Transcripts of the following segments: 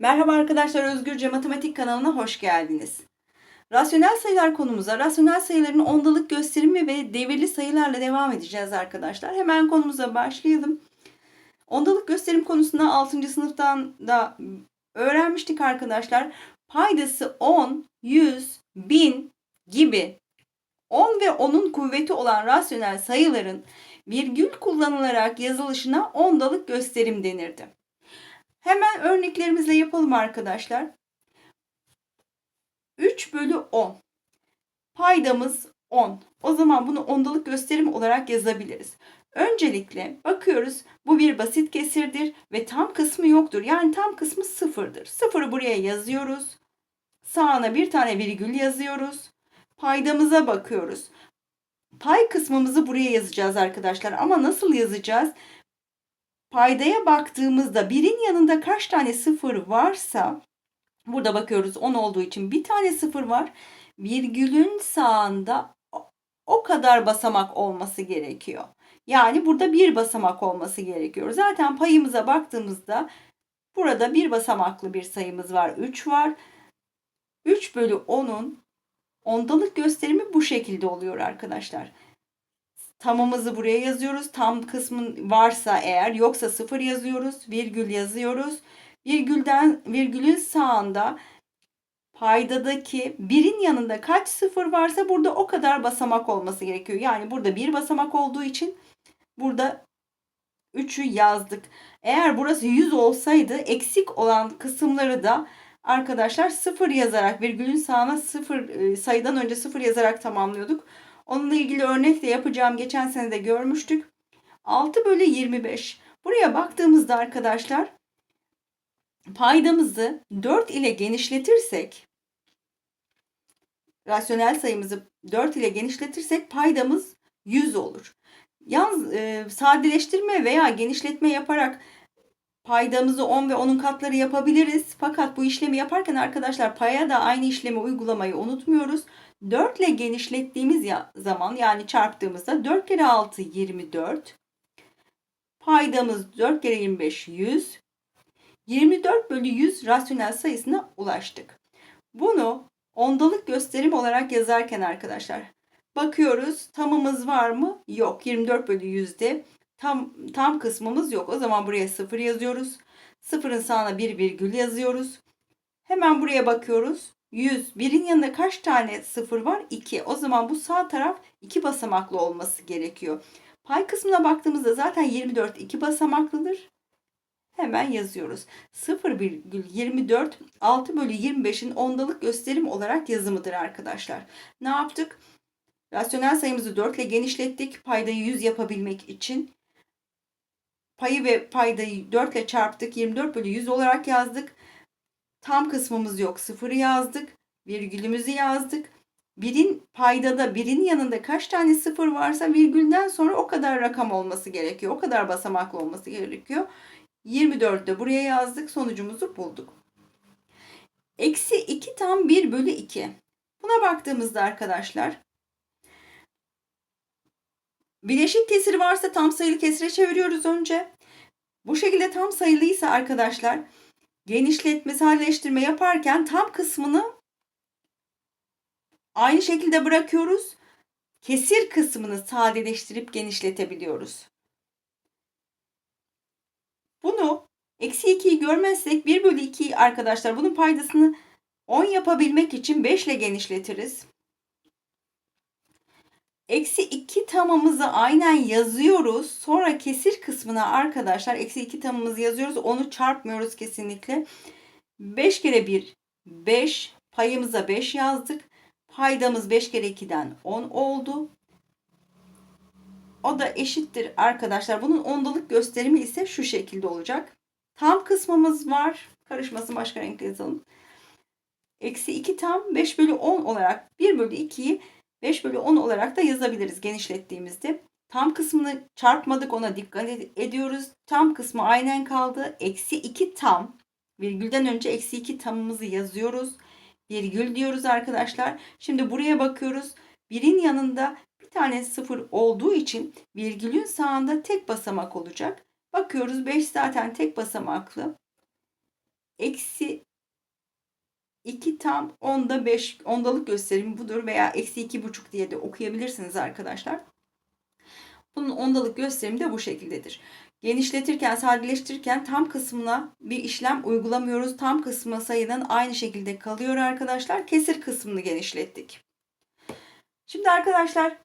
Merhaba arkadaşlar Özgürce Matematik kanalına hoş geldiniz. Rasyonel sayılar konumuza rasyonel sayıların ondalık gösterimi ve devirli sayılarla devam edeceğiz arkadaşlar. Hemen konumuza başlayalım. Ondalık gösterim konusunda 6. sınıftan da öğrenmiştik arkadaşlar. Paydası 10, 100, 1000 gibi 10 ve 10'un kuvveti olan rasyonel sayıların virgül kullanılarak yazılışına ondalık gösterim denirdi. Hemen örneklerimizle yapalım arkadaşlar. 3 bölü 10. Paydamız 10. O zaman bunu ondalık gösterim olarak yazabiliriz. Öncelikle bakıyoruz bu bir basit kesirdir ve tam kısmı yoktur. Yani tam kısmı sıfırdır. Sıfırı buraya yazıyoruz. Sağına bir tane virgül yazıyoruz. Paydamıza bakıyoruz. Pay kısmımızı buraya yazacağız arkadaşlar. Ama nasıl yazacağız? Paydaya baktığımızda birin yanında kaç tane sıfır varsa burada bakıyoruz 10 olduğu için bir tane sıfır var. Virgülün sağında o kadar basamak olması gerekiyor. Yani burada bir basamak olması gerekiyor. Zaten payımıza baktığımızda burada bir basamaklı bir sayımız var. 3 var. 3 bölü 10'un ondalık gösterimi bu şekilde oluyor arkadaşlar. Tamımızı buraya yazıyoruz. Tam kısmın varsa eğer yoksa sıfır yazıyoruz. Virgül yazıyoruz. Virgülden virgülün sağında paydadaki birin yanında kaç sıfır varsa burada o kadar basamak olması gerekiyor. Yani burada bir basamak olduğu için burada 3'ü yazdık. Eğer burası 100 olsaydı eksik olan kısımları da arkadaşlar sıfır yazarak virgülün sağına sıfır e, sayıdan önce sıfır yazarak tamamlıyorduk. Onunla ilgili örnek de yapacağım. Geçen sene de görmüştük. 6 bölü 25. Buraya baktığımızda arkadaşlar paydamızı 4 ile genişletirsek rasyonel sayımızı 4 ile genişletirsek paydamız 100 olur. Yalnız e, sadeleştirme veya genişletme yaparak paydamızı 10 ve 10'un katları yapabiliriz. Fakat bu işlemi yaparken arkadaşlar paya da aynı işlemi uygulamayı unutmuyoruz. 4 ile genişlettiğimiz zaman yani çarptığımızda 4 kere 6 24. Paydamız 4 kere 25 100. 24 bölü 100 rasyonel sayısına ulaştık. Bunu ondalık gösterim olarak yazarken arkadaşlar bakıyoruz tamımız var mı? Yok. 24 bölü 100'de tam, tam kısmımız yok. O zaman buraya 0 yazıyoruz. Sıfırın sağına bir virgül yazıyoruz. Hemen buraya bakıyoruz. 100. Birin yanında kaç tane sıfır var? 2. O zaman bu sağ taraf 2 basamaklı olması gerekiyor. Pay kısmına baktığımızda zaten 24 2 basamaklıdır. Hemen yazıyoruz. 0,24 6 bölü 25'in ondalık gösterim olarak yazımıdır arkadaşlar. Ne yaptık? Rasyonel sayımızı 4 ile genişlettik. Paydayı 100 yapabilmek için. Payı ve paydayı 4 ile çarptık. 24 bölü 100 olarak yazdık. Tam kısmımız yok. Sıfırı yazdık. Virgülümüzü yazdık. Birin paydada birin yanında kaç tane sıfır varsa virgülden sonra o kadar rakam olması gerekiyor. O kadar basamaklı olması gerekiyor. 24'te buraya yazdık. Sonucumuzu bulduk. Eksi 2 tam 1 bölü 2. Buna baktığımızda arkadaşlar bileşik kesiri varsa tam sayılı kesire çeviriyoruz önce. Bu şekilde tam sayılıysa arkadaşlar genişletme, sadeleştirme yaparken tam kısmını aynı şekilde bırakıyoruz. Kesir kısmını sadeleştirip genişletebiliyoruz. Bunu eksi 2'yi görmezsek 1 bölü 2'yi arkadaşlar bunun paydasını 10 yapabilmek için 5 ile genişletiriz. Eksi 2 tamamızı aynen yazıyoruz. Sonra kesir kısmına arkadaşlar eksi 2 tamamızı yazıyoruz. Onu çarpmıyoruz kesinlikle. 5 kere 1 5. Payımıza 5 yazdık. Paydamız 5 kere 2'den 10 oldu. O da eşittir arkadaşlar. Bunun ondalık gösterimi ise şu şekilde olacak. Tam kısmımız var. Karışmasın başka renkle yazalım. Eksi 2 tam 5 bölü 10 olarak 1 bölü 2'yi 5 bölü 10 olarak da yazabiliriz genişlettiğimizde. Tam kısmını çarpmadık ona dikkat ediyoruz. Tam kısmı aynen kaldı. Eksi 2 tam. Virgülden önce eksi 2 tamımızı yazıyoruz. Virgül diyoruz arkadaşlar. Şimdi buraya bakıyoruz. Birin yanında bir tane sıfır olduğu için virgülün sağında tek basamak olacak. Bakıyoruz 5 zaten tek basamaklı. eksi 2 tam onda 5 ondalık gösterimi budur veya eksi iki buçuk diye de okuyabilirsiniz arkadaşlar. Bunun ondalık gösterimi de bu şekildedir. Genişletirken, sadeleştirirken tam kısmına bir işlem uygulamıyoruz. Tam kısmı sayının aynı şekilde kalıyor arkadaşlar. Kesir kısmını genişlettik. Şimdi arkadaşlar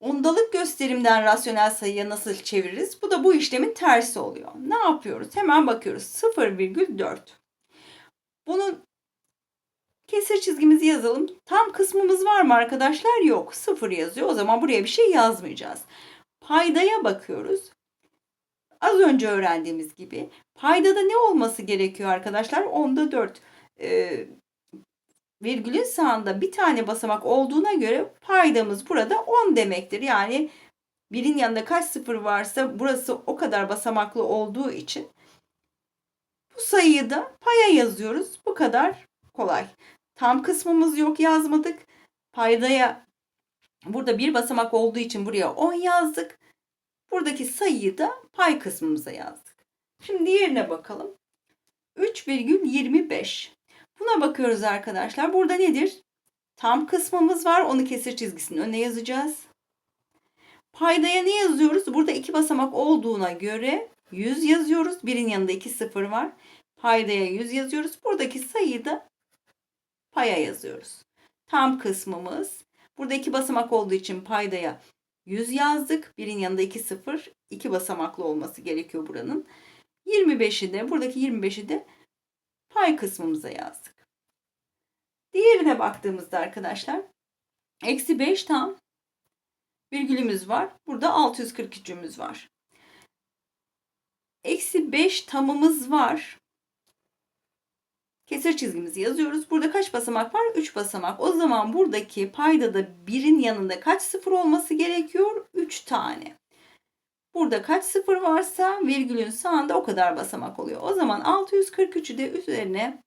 ondalık gösterimden rasyonel sayıya nasıl çeviririz? Bu da bu işlemin tersi oluyor. Ne yapıyoruz? Hemen bakıyoruz. 0,4. Bunun kesir çizgimizi yazalım. Tam kısmımız var mı arkadaşlar? Yok. 0 yazıyor. O zaman buraya bir şey yazmayacağız. Paydaya bakıyoruz. Az önce öğrendiğimiz gibi paydada ne olması gerekiyor arkadaşlar? Onda 4. Ee, virgülün sağında bir tane basamak olduğuna göre paydamız burada 10 demektir. Yani birin yanında kaç sıfır varsa burası o kadar basamaklı olduğu için bu sayıyı da paya yazıyoruz. Bu kadar kolay. Tam kısmımız yok yazmadık. Paydaya burada bir basamak olduğu için buraya 10 yazdık. Buradaki sayıyı da pay kısmımıza yazdık. Şimdi diğerine bakalım. 3,25. Buna bakıyoruz arkadaşlar. Burada nedir? Tam kısmımız var. Onu kesir çizgisinin önüne yazacağız. Paydaya ne yazıyoruz? Burada iki basamak olduğuna göre 100 yazıyoruz. Birin yanında iki sıfır var. Paydaya 100 yazıyoruz. Buradaki sayıyı da paya yazıyoruz. Tam kısmımız. Burada iki basamak olduğu için paydaya 100 yazdık. Birin yanında 2 sıfır. 2 basamaklı olması gerekiyor buranın. 25'i de buradaki 25'i de pay kısmımıza yazdık. Diğerine baktığımızda arkadaşlar eksi 5 tam virgülümüz var. Burada 643'ümüz var. Eksi 5 tamımız var. Kesir çizgimizi yazıyoruz. Burada kaç basamak var? 3 basamak. O zaman buradaki paydada birin yanında kaç sıfır olması gerekiyor? 3 tane. Burada kaç sıfır varsa virgülün sağında o kadar basamak oluyor. O zaman 643'ü de üzerine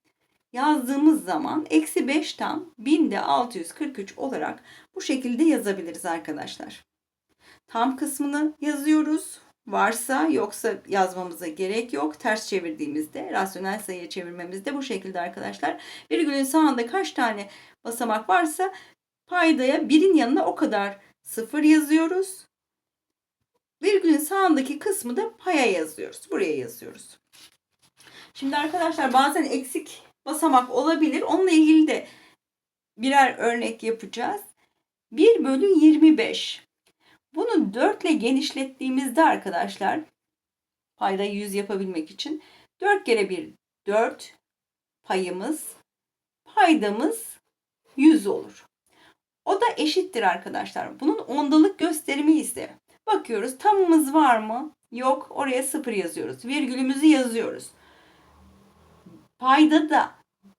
yazdığımız zaman eksi 5 tam 1000'de 643 olarak bu şekilde yazabiliriz arkadaşlar. Tam kısmını yazıyoruz. Varsa yoksa yazmamıza gerek yok. Ters çevirdiğimizde rasyonel sayıya çevirmemizde bu şekilde arkadaşlar. Virgülün sağında kaç tane basamak varsa paydaya birin yanına o kadar sıfır yazıyoruz. Virgülün sağındaki kısmı da paya yazıyoruz. Buraya yazıyoruz. Şimdi arkadaşlar bazen eksik basamak olabilir. Onunla ilgili de birer örnek yapacağız. 1 bölü 25. Bunu 4 ile genişlettiğimizde arkadaşlar payda 100 yapabilmek için 4 kere 1 4 payımız paydamız 100 olur. O da eşittir arkadaşlar. Bunun ondalık gösterimi ise bakıyoruz tamımız var mı? Yok. Oraya 0 yazıyoruz. Virgülümüzü yazıyoruz. Payda da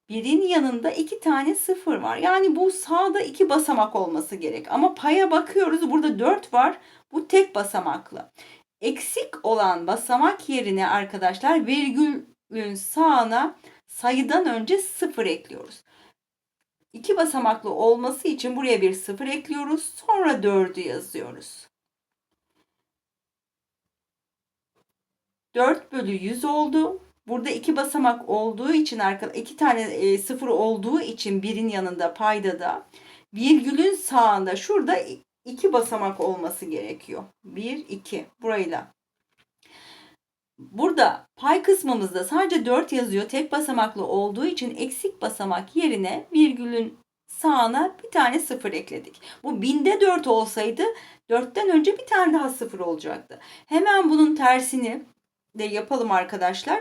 birin yanında iki tane sıfır var. Yani bu sağda iki basamak olması gerek. Ama paya bakıyoruz burada dört var. Bu tek basamaklı. Eksik olan basamak yerine arkadaşlar virgülün sağına sayıdan önce sıfır ekliyoruz. İki basamaklı olması için buraya bir sıfır ekliyoruz. Sonra dördü yazıyoruz. 4 bölü 100 oldu. Burada iki basamak olduğu için iki tane e, sıfır olduğu için birin yanında payda da virgülün sağında şurada iki basamak olması gerekiyor. 1 2 burayla. Burada pay kısmımızda sadece 4 yazıyor. Tek basamaklı olduğu için eksik basamak yerine virgülün sağına bir tane sıfır ekledik. Bu binde 4 olsaydı 4'ten önce bir tane daha sıfır olacaktı. Hemen bunun tersini de yapalım arkadaşlar.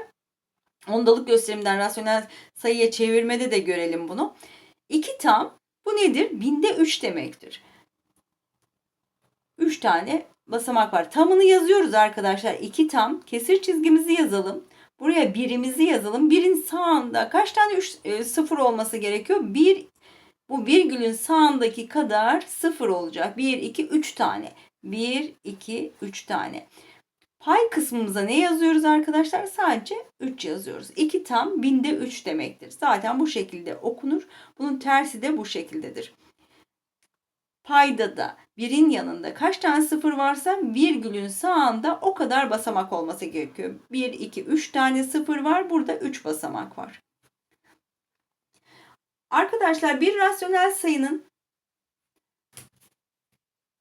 Ondalık gösterimden rasyonel sayıya çevirmede de görelim bunu. 2 tam bu nedir? Binde 3 demektir. 3 tane basamak var. Tamını yazıyoruz arkadaşlar. 2 tam. Kesir çizgimizi yazalım. Buraya birimizi yazalım. Birin sağında kaç tane 3 e, sıfır olması gerekiyor? 1 bu virgülün sağındaki kadar sıfır olacak. 1 2 3 tane. 1 2 3 tane. Pay kısmımıza ne yazıyoruz arkadaşlar? Sadece 3 yazıyoruz. 2 tam binde 3 demektir. Zaten bu şekilde okunur. Bunun tersi de bu şekildedir. payda da birin yanında kaç tane sıfır varsa virgülün sağında o kadar basamak olması gerekiyor. 1, 2, 3 tane sıfır var. Burada 3 basamak var. Arkadaşlar bir rasyonel sayının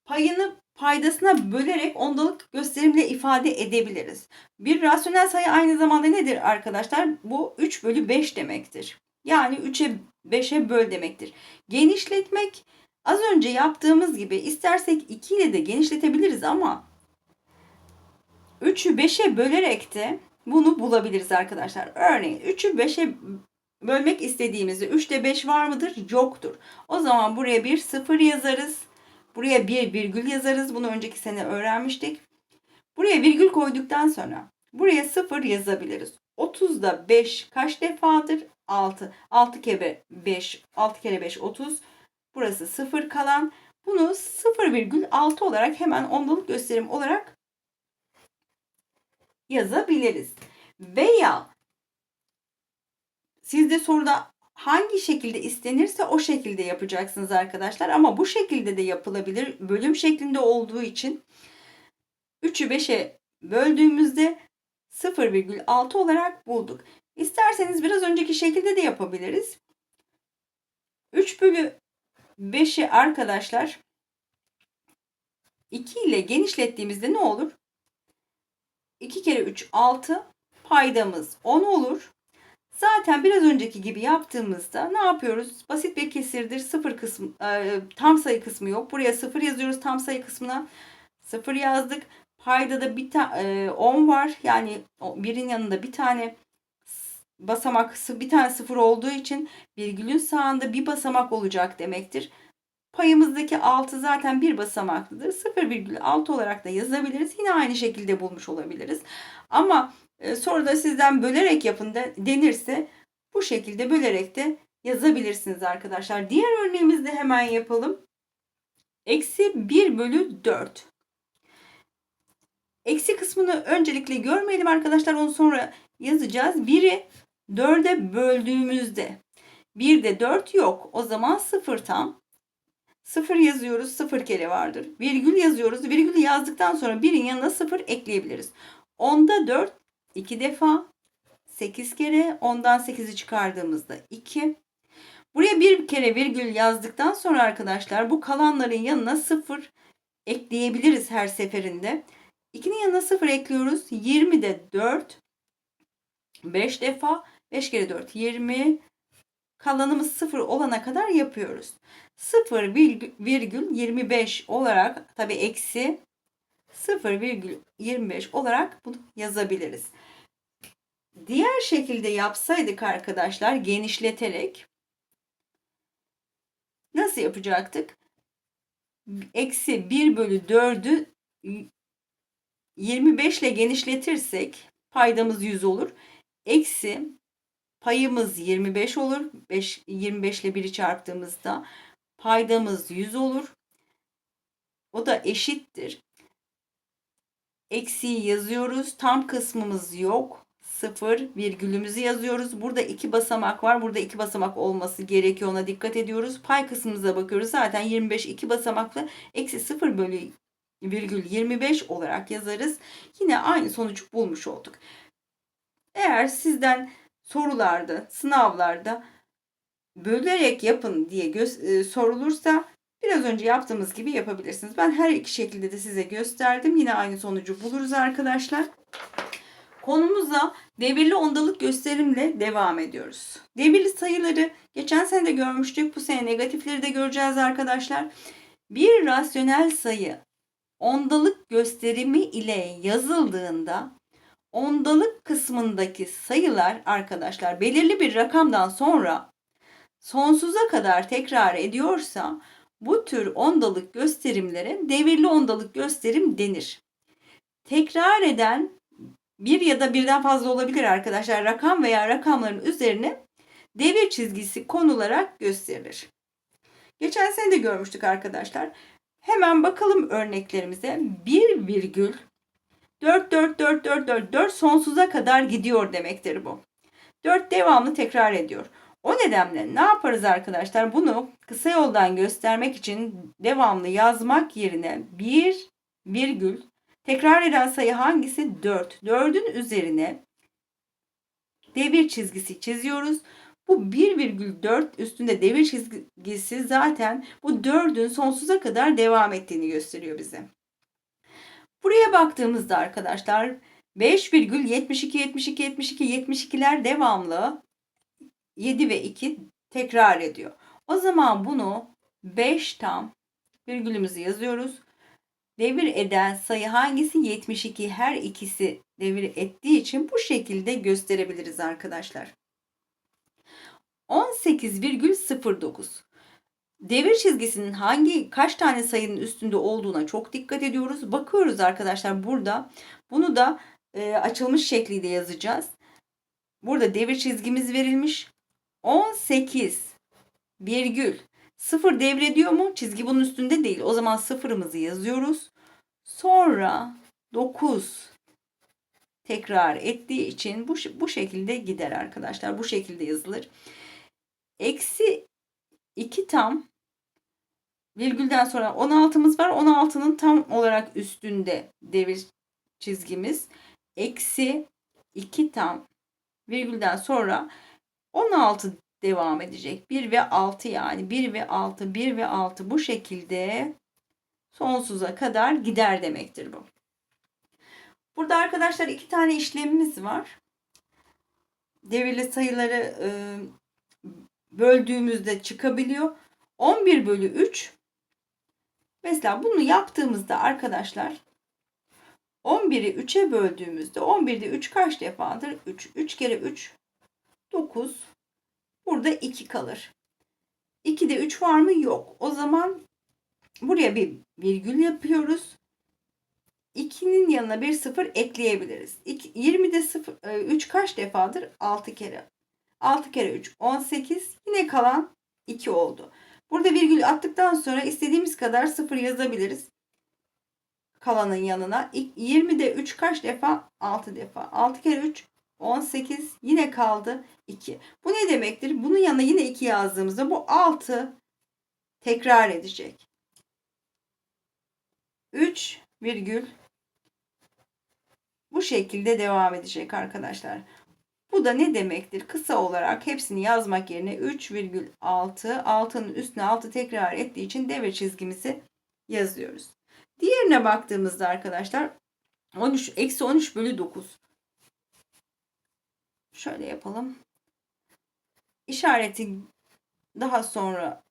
payını paydasına bölerek ondalık gösterimle ifade edebiliriz. Bir rasyonel sayı aynı zamanda nedir arkadaşlar? Bu 3 bölü 5 demektir. Yani 3'e 5'e böl demektir. Genişletmek az önce yaptığımız gibi istersek 2 ile de genişletebiliriz ama 3'ü 5'e bölerek de bunu bulabiliriz arkadaşlar. Örneğin 3'ü 5'e bölmek istediğimizde 3'te 5 var mıdır? Yoktur. O zaman buraya bir 0 yazarız. Buraya bir virgül yazarız. Bunu önceki sene öğrenmiştik. Buraya virgül koyduktan sonra buraya 0 yazabiliriz. 30'da 5 kaç defadır? 6. 6 kere 5, 6 kere 5 30. Burası 0 kalan. Bunu 0,6 olarak hemen ondalık gösterim olarak yazabiliriz. Veya sizde soruda hangi şekilde istenirse o şekilde yapacaksınız arkadaşlar. Ama bu şekilde de yapılabilir. Bölüm şeklinde olduğu için 3'ü 5'e böldüğümüzde 0,6 olarak bulduk. İsterseniz biraz önceki şekilde de yapabiliriz. 3 bölü 5'i arkadaşlar 2 ile genişlettiğimizde ne olur? 2 kere 3 6 paydamız 10 olur. Zaten biraz önceki gibi yaptığımızda ne yapıyoruz? Basit bir kesirdir. Sıfır kısmı, e, tam sayı kısmı yok. Buraya sıfır yazıyoruz tam sayı kısmına. Sıfır yazdık. Payda da bir tane 10 var. Yani birin yanında bir tane basamak bir tane sıfır olduğu için virgülün sağında bir basamak olacak demektir. Payımızdaki 6 zaten bir basamaklıdır. 0,6 olarak da yazabiliriz. Yine aynı şekilde bulmuş olabiliriz. Ama e, soruda sizden bölerek yapın de, denirse bu şekilde bölerek de yazabilirsiniz arkadaşlar. Diğer örneğimizde hemen yapalım. Eksi 1 bölü 4. Eksi kısmını öncelikle görmeyelim arkadaşlar. Onu sonra yazacağız. 1'i 4'e böldüğümüzde 1'de 4 yok. O zaman 0 tam. 0 yazıyoruz. 0 kere vardır. Virgül yazıyoruz. Virgülü yazdıktan sonra 1'in yanına 0 ekleyebiliriz. 10'da 4 2 defa 8 kere 10'dan 8'i çıkardığımızda 2. Buraya bir kere virgül yazdıktan sonra arkadaşlar bu kalanların yanına 0 ekleyebiliriz her seferinde. 2'nin yanına 0 ekliyoruz. 20'de 4 5 defa 5 kere 4 20 kalanımız 0 olana kadar yapıyoruz. 0 virgül 25 olarak tabi eksi 0,25 olarak bunu yazabiliriz. Diğer şekilde yapsaydık arkadaşlar genişleterek nasıl yapacaktık? Eksi 1 bölü 4'ü 25 ile genişletirsek paydamız 100 olur. Eksi payımız 25 olur. 5, 25 ile 1'i çarptığımızda paydamız 100 olur. O da eşittir. Eksiği yazıyoruz. Tam kısmımız yok. Sıfır virgülümüzü yazıyoruz. Burada iki basamak var. Burada iki basamak olması gerekiyor. Ona dikkat ediyoruz. Pay kısmımıza bakıyoruz. Zaten 25 iki basamaklı. Eksi 0 bölü virgül 25 olarak yazarız. Yine aynı sonucu bulmuş olduk. Eğer sizden sorularda, sınavlarda bölerek yapın diye e, sorulursa biraz önce yaptığımız gibi yapabilirsiniz. Ben her iki şekilde de size gösterdim. Yine aynı sonucu buluruz arkadaşlar. Konumuza devirli ondalık gösterimle devam ediyoruz. Devirli sayıları geçen sene de görmüştük. Bu sene negatifleri de göreceğiz arkadaşlar. Bir rasyonel sayı ondalık gösterimi ile yazıldığında ondalık kısmındaki sayılar arkadaşlar belirli bir rakamdan sonra sonsuza kadar tekrar ediyorsa bu tür ondalık gösterimlere devirli ondalık gösterim denir. Tekrar eden bir ya da birden fazla olabilir arkadaşlar. Rakam veya rakamların üzerine devir çizgisi konularak gösterilir. Geçen sene de görmüştük arkadaşlar. Hemen bakalım örneklerimize. 1 virgül 4 4 4 4 4 4 sonsuza kadar gidiyor demektir bu. 4 devamlı tekrar ediyor. O nedenle ne yaparız arkadaşlar? Bunu kısa yoldan göstermek için devamlı yazmak yerine bir virgül tekrar eden sayı hangisi? 4. 4'ün üzerine devir çizgisi çiziyoruz. Bu 1,4 üstünde devir çizgisi zaten bu 4'ün sonsuza kadar devam ettiğini gösteriyor bize. Buraya baktığımızda arkadaşlar 5,72 72 72 72'ler devamlı 7 ve 2 tekrar ediyor. O zaman bunu 5 tam virgülümüzü yazıyoruz. Devir eden sayı hangisi? 72. Her ikisi devir ettiği için bu şekilde gösterebiliriz arkadaşlar. 18,09 Devir çizgisinin hangi kaç tane sayının üstünde olduğuna çok dikkat ediyoruz. Bakıyoruz arkadaşlar burada. Bunu da e, açılmış şekliyle yazacağız. Burada devir çizgimiz verilmiş. 18 virgül 0 devrediyor mu? Çizgi bunun üstünde değil. O zaman sıfırımızı yazıyoruz. Sonra 9 tekrar ettiği için bu, bu şekilde gider arkadaşlar. Bu şekilde yazılır. Eksi 2 tam virgülden sonra 16'mız var. 16'nın tam olarak üstünde devir çizgimiz. Eksi 2 tam virgülden sonra 16 devam edecek. 1 ve 6 yani 1 ve 6 1 ve 6 bu şekilde sonsuza kadar gider demektir bu. Burada arkadaşlar iki tane işlemimiz var. Devirli sayıları e, böldüğümüzde çıkabiliyor. 11 bölü 3 mesela bunu yaptığımızda arkadaşlar 11'i 3'e böldüğümüzde 11'de 3 kaç defadır? 3. 3 kere 3 9. Burada 2 kalır. 2'de 3 var mı? Yok. O zaman buraya bir virgül yapıyoruz. 2'nin yanına bir 0 ekleyebiliriz. 20'de 0, 3 kaç defadır? 6 kere. 6 kere 3 18. Yine kalan 2 oldu. Burada virgül attıktan sonra istediğimiz kadar 0 yazabiliriz. Kalanın yanına. 20'de 3 kaç defa? 6 defa. 6 kere 3 18 yine kaldı 2. Bu ne demektir? Bunun yanına yine 2 yazdığımızda bu 6 tekrar edecek. 3 virgül bu şekilde devam edecek arkadaşlar. Bu da ne demektir? Kısa olarak hepsini yazmak yerine 3,6 6'nın üstüne 6 tekrar ettiği için devre çizgimizi yazıyoruz. Diğerine baktığımızda arkadaşlar 13 eksi 13 bölü 9. Şöyle yapalım. İşareti daha sonra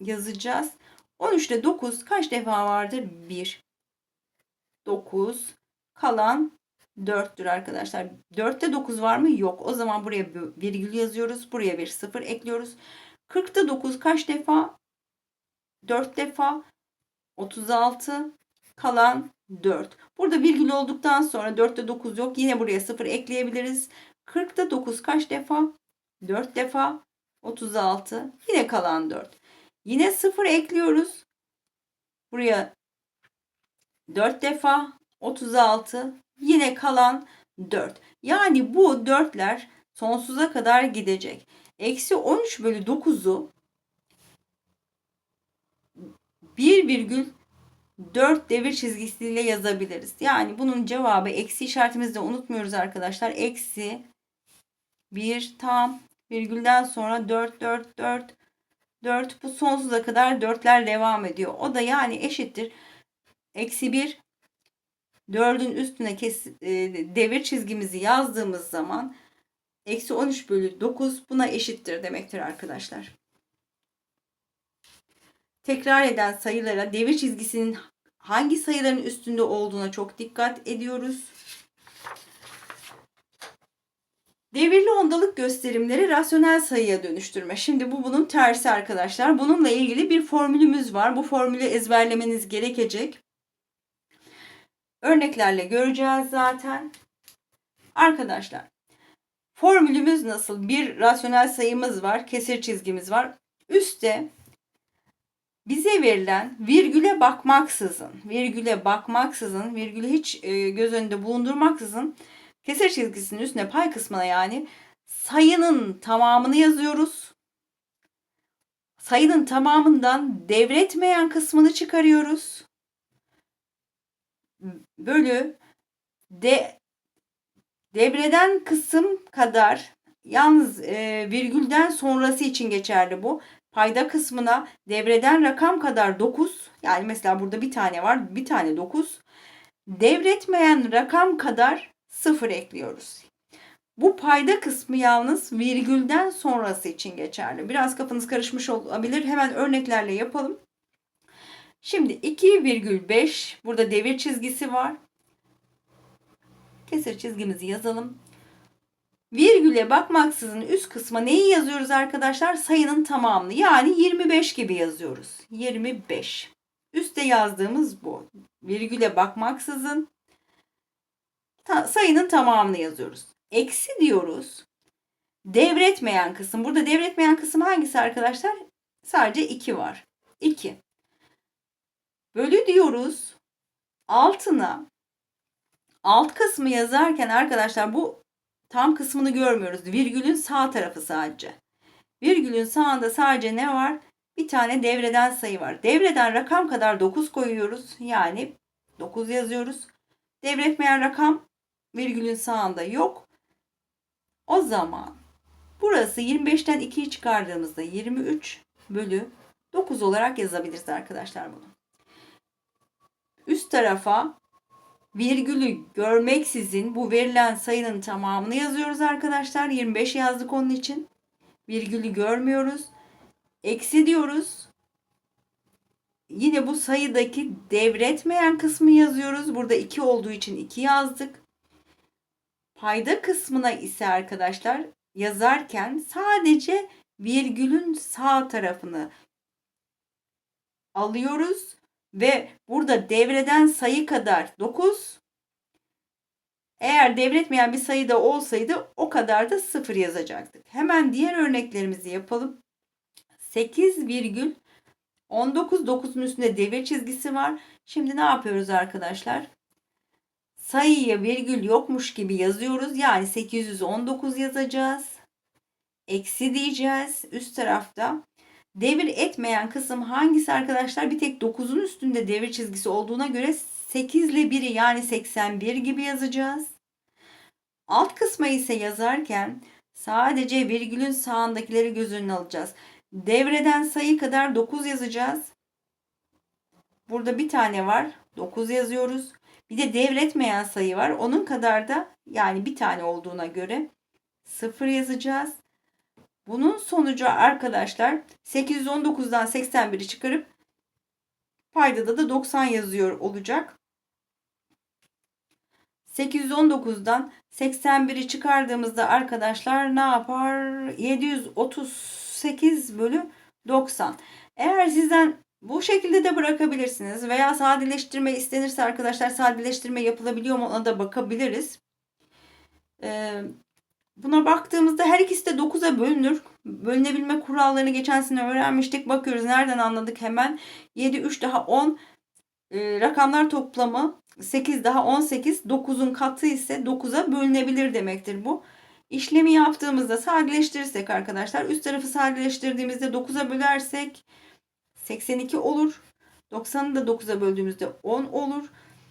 yazacağız. 13 ile 9 kaç defa vardır? 1. 9. Kalan 4'tür arkadaşlar. 4'te 9 var mı? Yok. O zaman buraya virgül yazıyoruz. Buraya bir 0 ekliyoruz. 40'ta 9 kaç defa? 4 defa. 36. Kalan 4. Burada virgül olduktan sonra 4'te 9 yok. Yine buraya 0 ekleyebiliriz. 40'ta 9 kaç defa? 4 defa. 36. Yine kalan 4. Yine 0 ekliyoruz. Buraya 4 defa. 36. Yine kalan 4. Yani bu 4'ler sonsuza kadar gidecek. Eksi 13 bölü 9'u 1,4 devir çizgisiyle yazabiliriz. Yani bunun cevabı eksi işaretimizi de unutmuyoruz arkadaşlar. Eksi 1 tam virgülden sonra 4 4 4 4 bu sonsuza kadar 4'ler devam ediyor. O da yani eşittir. Eksi 1 4'ün üstüne kes, e, devir çizgimizi yazdığımız zaman eksi 13 bölü 9 buna eşittir demektir arkadaşlar. Tekrar eden sayılara devir çizgisinin hangi sayıların üstünde olduğuna çok dikkat ediyoruz. Devirli ondalık gösterimleri rasyonel sayıya dönüştürme. Şimdi bu bunun tersi arkadaşlar. Bununla ilgili bir formülümüz var. Bu formülü ezberlemeniz gerekecek. Örneklerle göreceğiz zaten. Arkadaşlar formülümüz nasıl? Bir rasyonel sayımız var. Kesir çizgimiz var. Üste bize verilen virgüle bakmaksızın, virgüle bakmaksızın, virgülü hiç e, göz önünde bulundurmaksızın kesir çizgisinin üstüne pay kısmına yani sayının tamamını yazıyoruz. Sayının tamamından devretmeyen kısmını çıkarıyoruz. Bölü de devreden kısım kadar yalnız e, virgülden sonrası için geçerli bu. Payda kısmına devreden rakam kadar 9 yani mesela burada bir tane var bir tane 9 devretmeyen rakam kadar 0 ekliyoruz. Bu payda kısmı yalnız virgülden sonrası için geçerli. Biraz kafanız karışmış olabilir. Hemen örneklerle yapalım. Şimdi 2,5 burada devir çizgisi var. Kesir çizgimizi yazalım. Virgüle bakmaksızın üst kısma neyi yazıyoruz arkadaşlar? Sayının tamamını yani 25 gibi yazıyoruz. 25. Üste yazdığımız bu. Virgüle bakmaksızın sayının tamamını yazıyoruz. Eksi diyoruz. Devretmeyen kısım. Burada devretmeyen kısım hangisi arkadaşlar? Sadece 2 var. 2. Bölü diyoruz. Altına alt kısmı yazarken arkadaşlar bu tam kısmını görmüyoruz. Virgülün sağ tarafı sadece. Virgülün sağında sadece ne var? Bir tane devreden sayı var. Devreden rakam kadar 9 koyuyoruz. Yani 9 yazıyoruz. Devretmeyen rakam virgülün sağında yok. O zaman burası 25'ten 2'yi çıkardığımızda 23 bölü 9 olarak yazabiliriz arkadaşlar bunu. Üst tarafa virgülü görmeksizin bu verilen sayının tamamını yazıyoruz arkadaşlar. 25 yazdık onun için. Virgülü görmüyoruz. Eksi diyoruz. Yine bu sayıdaki devretmeyen kısmı yazıyoruz. Burada 2 olduğu için 2 yazdık. Payda kısmına ise arkadaşlar yazarken sadece virgülün sağ tarafını alıyoruz ve burada devreden sayı kadar 9 eğer devretmeyen bir sayı da olsaydı o kadar da 0 yazacaktık. Hemen diğer örneklerimizi yapalım. 8 virgül 19 9'un üstünde devir çizgisi var. Şimdi ne yapıyoruz arkadaşlar? Sayıya virgül yokmuş gibi yazıyoruz. Yani 819 yazacağız. Eksi diyeceğiz üst tarafta. Devir etmeyen kısım hangisi arkadaşlar? Bir tek 9'un üstünde devir çizgisi olduğuna göre 8 ile 1'i yani 81 gibi yazacağız. Alt kısma ise yazarken sadece virgülün sağındakileri göz önüne alacağız. Devreden sayı kadar 9 yazacağız. Burada bir tane var. 9 yazıyoruz. Bir de devretmeyen sayı var. Onun kadar da yani bir tane olduğuna göre 0 yazacağız. Bunun sonucu arkadaşlar 819'dan 81'i çıkarıp paydada da 90 yazıyor olacak. 819'dan 81'i çıkardığımızda arkadaşlar ne yapar? 738 bölü 90. Eğer sizden bu şekilde de bırakabilirsiniz veya sadeleştirme istenirse arkadaşlar sadeleştirme yapılabiliyor mu ona da bakabiliriz. Ee, buna baktığımızda her ikisi de 9'a bölünür. Bölünebilme kurallarını geçen sene öğrenmiştik. Bakıyoruz nereden anladık hemen. 7, 3 daha 10 ee, rakamlar toplamı 8 daha 18 9'un katı ise 9'a bölünebilir demektir bu. İşlemi yaptığımızda sadeleştirirsek arkadaşlar üst tarafı sadeleştirdiğimizde 9'a bölersek 82 olur. 90'ı da 9'a böldüğümüzde 10 olur.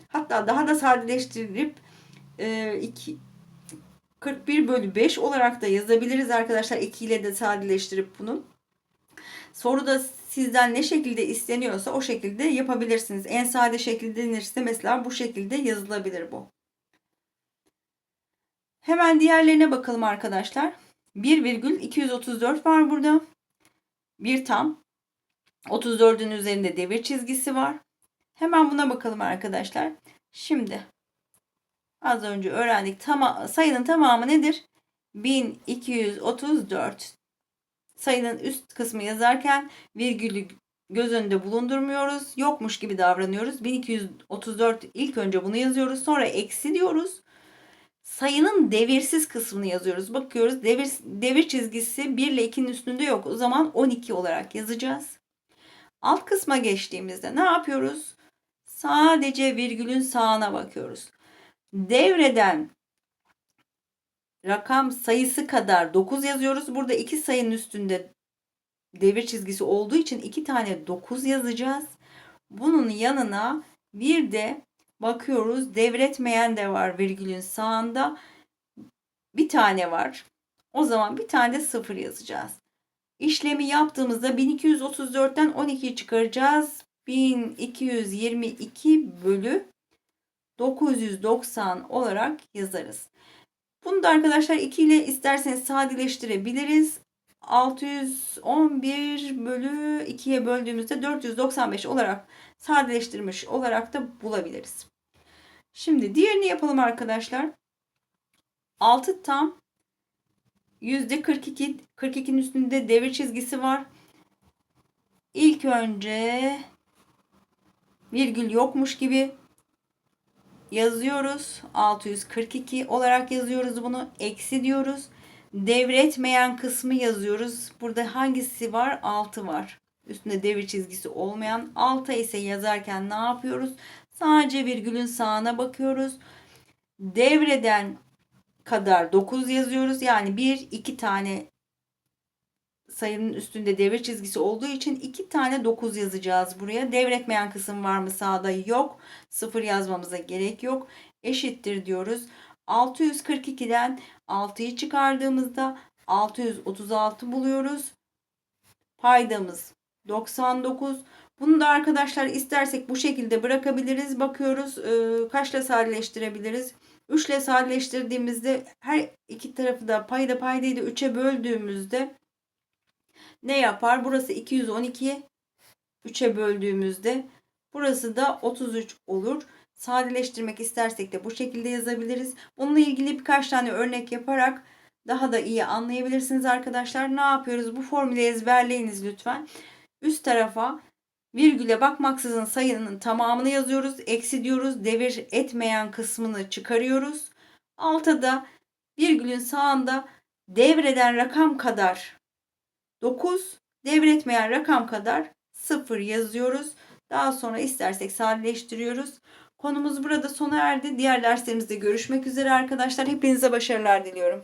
Hatta daha da sadeleştirip 2 41 bölü 5 olarak da yazabiliriz arkadaşlar. 2 ile de sadeleştirip bunu. Soruda sizden ne şekilde isteniyorsa o şekilde yapabilirsiniz. En sade şekilde denirse mesela bu şekilde yazılabilir bu. Hemen diğerlerine bakalım arkadaşlar. 1,234 var burada. Bir tam. 34'ün üzerinde devir çizgisi var. Hemen buna bakalım arkadaşlar. Şimdi az önce öğrendik. Tama sayının tamamı nedir? 1234 sayının üst kısmı yazarken virgülü göz önünde bulundurmuyoruz. Yokmuş gibi davranıyoruz. 1234 ilk önce bunu yazıyoruz. Sonra eksi diyoruz. Sayının devirsiz kısmını yazıyoruz. Bakıyoruz devir, devir çizgisi 1 ile 2'nin üstünde yok. O zaman 12 olarak yazacağız. Alt kısma geçtiğimizde ne yapıyoruz? Sadece virgülün sağına bakıyoruz. Devreden rakam sayısı kadar 9 yazıyoruz. Burada iki sayının üstünde devir çizgisi olduğu için iki tane 9 yazacağız. Bunun yanına bir de bakıyoruz devretmeyen de var virgülün sağında. Bir tane var. O zaman bir tane de 0 yazacağız. İşlemi yaptığımızda 1234'ten 12'yi çıkaracağız. 1222 bölü 990 olarak yazarız. Bunu da arkadaşlar 2 ile isterseniz sadeleştirebiliriz. 611 bölü 2'ye böldüğümüzde 495 olarak sadeleştirmiş olarak da bulabiliriz. Şimdi diğerini yapalım arkadaşlar. 6 tam %42 42'nin üstünde devir çizgisi var. İlk önce virgül yokmuş gibi yazıyoruz. 642 olarak yazıyoruz bunu. Eksi diyoruz. Devretmeyen kısmı yazıyoruz. Burada hangisi var? 6 var. Üstünde devir çizgisi olmayan. Alta ise yazarken ne yapıyoruz? Sadece virgülün sağına bakıyoruz. Devreden kadar 9 yazıyoruz. Yani 1 2 tane sayının üstünde devir çizgisi olduğu için 2 tane 9 yazacağız buraya. Devretmeyen kısım var mı sağda? Yok. 0 yazmamıza gerek yok. Eşittir diyoruz. 642'den 6'yı çıkardığımızda 636 buluyoruz. Paydamız 99. Bunu da arkadaşlar istersek bu şekilde bırakabiliriz. Bakıyoruz kaçla sadeleştirebiliriz. 3 ile sadeleştirdiğimizde her iki tarafı da payda paydayı da 3'e böldüğümüzde ne yapar? Burası 212 3'e böldüğümüzde burası da 33 olur. Sadeleştirmek istersek de bu şekilde yazabiliriz. Bununla ilgili birkaç tane örnek yaparak daha da iyi anlayabilirsiniz arkadaşlar. Ne yapıyoruz? Bu formülü ezberleyiniz lütfen. Üst tarafa virgüle bakmaksızın sayının tamamını yazıyoruz. Eksi diyoruz. Devir etmeyen kısmını çıkarıyoruz. Altta da virgülün sağında devreden rakam kadar 9, devretmeyen rakam kadar 0 yazıyoruz. Daha sonra istersek sadeleştiriyoruz. Konumuz burada sona erdi. Diğer derslerimizde görüşmek üzere arkadaşlar. Hepinize başarılar diliyorum.